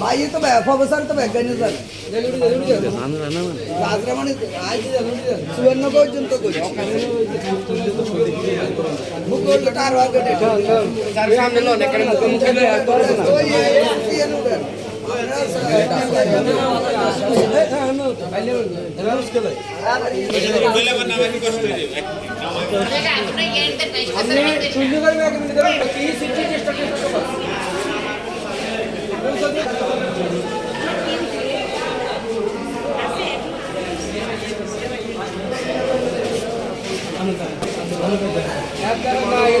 ভাই তো প্রফেসর তো ব্যাজ্ঞানিক জানে রাজরা মানে সুবর্ণ পর্যন্ত করি মুখ করলে কার আগে খালি হাজির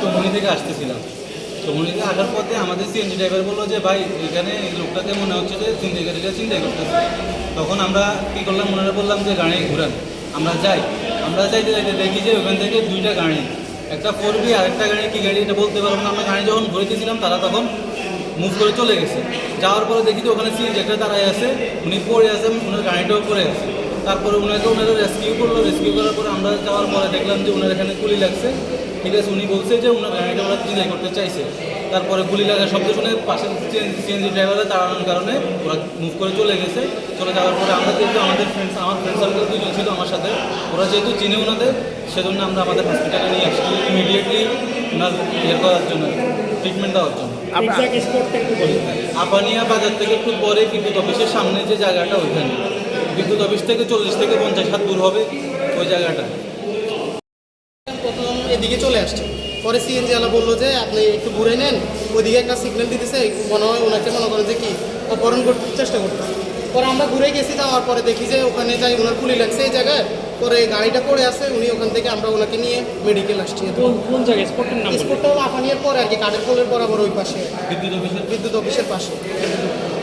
তমুনি থেকে আসতেছিলাম। তমুনি থেকে আসার পথে আমাদের সিএনজি ড্রাইভার বলল যে, ভাই, এখানে এই লোকটাকে মনে হচ্ছে যে চিন্তাকারীরা চিন্তাই করতেছে। তখন আমরা কী করলাম, ওনারা বললাম যে, গাড়ি ঘুরান, আমরা যাই। আমরা যাইতে যাইতে দেখি যে, ওখান থেকে দুইটা গাড়ি, একটা ফোর বি আর একটা গাড়ি, কী গাড়ি এটা বলতে পারব না। আমরা গাড়ি যখন ঘুরেতেছিলাম তারা তখন মুভ করে চলে গেছে। যাওয়ার পরে দেখি যে ওখানে সিএনজি একটা দাঁড়ায় আছে, উনি পড়ে আছেন ওনার গাড়িটাও পড়ে আছে। তারপরে ওনাকে ওনারা রেস্কিউ করল রেস্কিউ করার পরে আমরা যাওয়ার পরে দেখলাম যে ওনার এখানে গুলি লাগছে। ঠিক আছে, উনি বলছে যে ওনার গাড়িটা ওরা চিন্তাই করতে চাইছে। তারপরে গুলি লাগার শব্দ শুনে পাশে সিএনজি ড্রাইভারের দাঁড়ানোর কারণে ওরা মুভ করে চলে গেছে। চলে যাওয়ার পরে আমরা যেহেতু আমাদের ফ্রেন্ডস আমার ফ্রেন্ড সার্কেল দুজন ছিল আমার সাথে, ওরা যেহেতু চিনে ওনাদের, সেজন্য আমরা আমাদের হসপিটালে নিয়ে আসছি ইমিডিয়েটলি ওনার ইয়ে করার জন্য ট্রিটমেন্ট দেওয়ার জন্য। আপানিয়া বাজার থেকে একটু পরে বিদ্যুৎ অফিসের সামনে যে জায়গাটা ওইখানে। বিদ্যুৎ অফিস থেকে চল্লিশ থেকে পঞ্চাশ হাত দূর হবে ওই জায়গাটা। প্রথম এদিকে চলে আসছে। পরে সিএনজি আলা বলল যে আপনি একটু ঘুরে নেন। ওইদিকে একটা সিগন্যাল দিতেছে মনে হয় ওনাকে মনে করেন যে কি অপহরণ করতে চেষ্টা করতে পরে আমরা ঘুরে গেছি যাওয়ার পরে দেখি যে ওখানে যাই ওনার গুলি লাগছে এই জায়গায়। পরে গাড়িটা পড়ে আছে উনি ওখান থেকে আমরা ওনাকে নিয়ে মেডিকেল আসছি। কোন জায়গায়? স্পটের নাম স্পটটা হলো আফানিয়ার পরে আর কি কাঠের পোলের বরাবর ওই পাশে। বিদ্যুৎ অফিসের? বিদ্যুৎ অফিসের পাশে।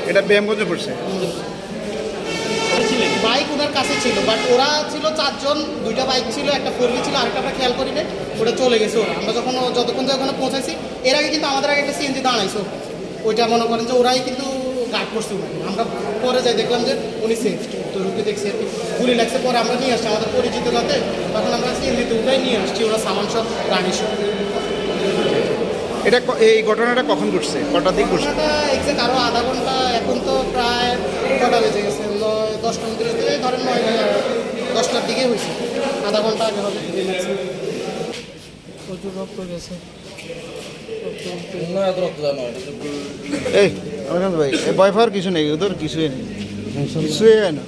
এটা ব্যায়ামগঞ্জে পড়ছে। বাইক ওনার কাছে ছিল বাট ওরা ছিল চারজন দুইটা বাইক ছিল একটা ফোর ছিল আরেকটা আমরা খেয়াল করি নাই ওটা চলে গেছে ওরা। আমরা যখন ও- যতক্ষণ যে ওখানে পৌঁছাইছি এর আগে কিন্তু আমাদের আগে একটা সিএনজি দাঁড়াইছো ওইটা মনে করেন যে ওরাই কিন্তু গার্ড করছে ওনাকে আমরা পরে যাই দেখলাম যে উনি সেফ তো রুগী দেখছি আর কি। গুলি লাগছে পরে আমরা নিয়ে আসছি। আমাদের পরিচিত যাতে তখন আমরা সিএনজিতে উঠাই নিয়ে আসছি ওরা সামান সব গাড়ি সব। এটা এই ঘটনাটা কখন ঘটছে? কটার দিক ঘটছে? এক্সাক্ট আরও আধা ঘণ্টা এখন তো প্রায় কটা বেজে গেছে। নয় দশটা থেকে ধরেন নয় দশটার দিকে হয়েছে। আধা ঘণ্টা আগে হবে। প্রচুর রক্ত গেছে। এই আমার ভাই ভয় পাওয়ার কিছু নেই ওদের কিছুই নেই। কিছুই হয় না।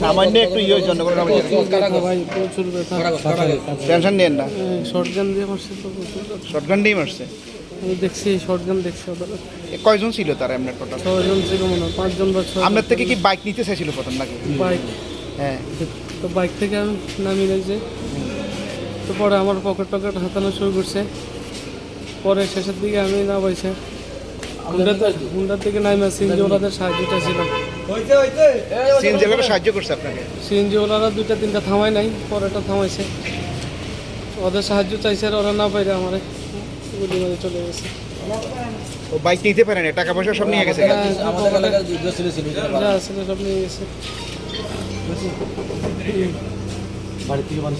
সামান্য একটু ইয়ে ভাই প্রচুর টেনশন নেন না। শর্ট গান দিয়ে মারছে। তো শর্টগান দিয়ে মারছে দেখছি শর্ট গান দেখছি কয়জন ছিল তারা আপনার টোটাল ছয়জন ছিল মনে হয় পাঁচজন বা ছয় আপনার থেকে কি বাইক নিতে চাইছিল প্রথম নাকি? বাইক হ্যাঁ। তো বাইক থেকে আমি নামিয়ে দিয়েছি তো পরে আমার পকেট টকেট হাতানো শুরু করছে। পরে শেষের দিকে আমি না পাইছে। হুন্ডার থেকে নামে সিএনজি ওলাদের সাহায্য চাইছিলাম সিএন জেলারা সাহায্য করছে আপনাকে? সিএনজি ওলারা দুইটা তিনটা থামায় নাই পরেটা থামাইছে। ওদের সাহায্য চাইছে আর ওরা না পাইলে আমার। গুলি চলে গেছে। ও বাইক নিতে পারে না টাকা পয়সা সব নিয়ে গেছে হ্যাঁ, যা ছিল সব নিয়ে গেছে। বাড়ি থেকে মানুষ